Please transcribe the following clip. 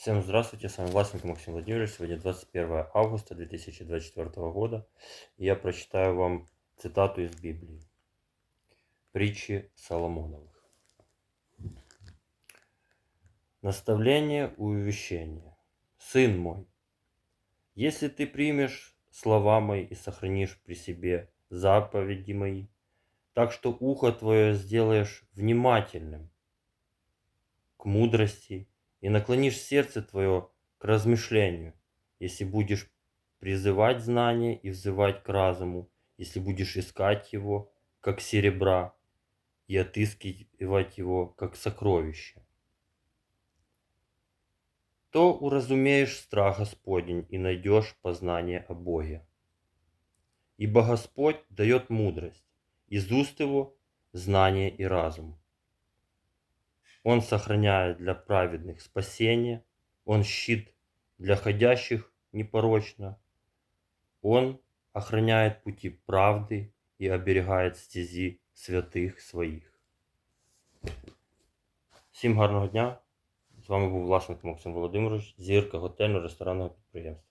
Всем здравствуйте, с вами Власенко Максим Владимирович. Сегодня 21 августа 2024 года. Я прочитаю вам цитату из Библии. Притчи Соломоновых. Наставление увещение. Сын мой, если ты примешь слова мои и сохранишь при себе заповеди мои, так что ухо твое сделаешь внимательным к мудрости и наклонишь сердце твое к размышлению, если будешь призывать знание и взывать к разуму, если будешь искать его, как серебра, и отыскивать его, как сокровище. То уразумеешь страх Господень и найдешь познание о Боге. Ибо Господь дает мудрость, из уст его знание и разум. Он сохраняет для праведных спасение, Он щит для ходящих непорочно, Он охраняет пути правды и оберігає стезі святих своїх. Всім гарного дня! З вами був власник Максим Володимирович, зірка готельно-ресторанного підприємства.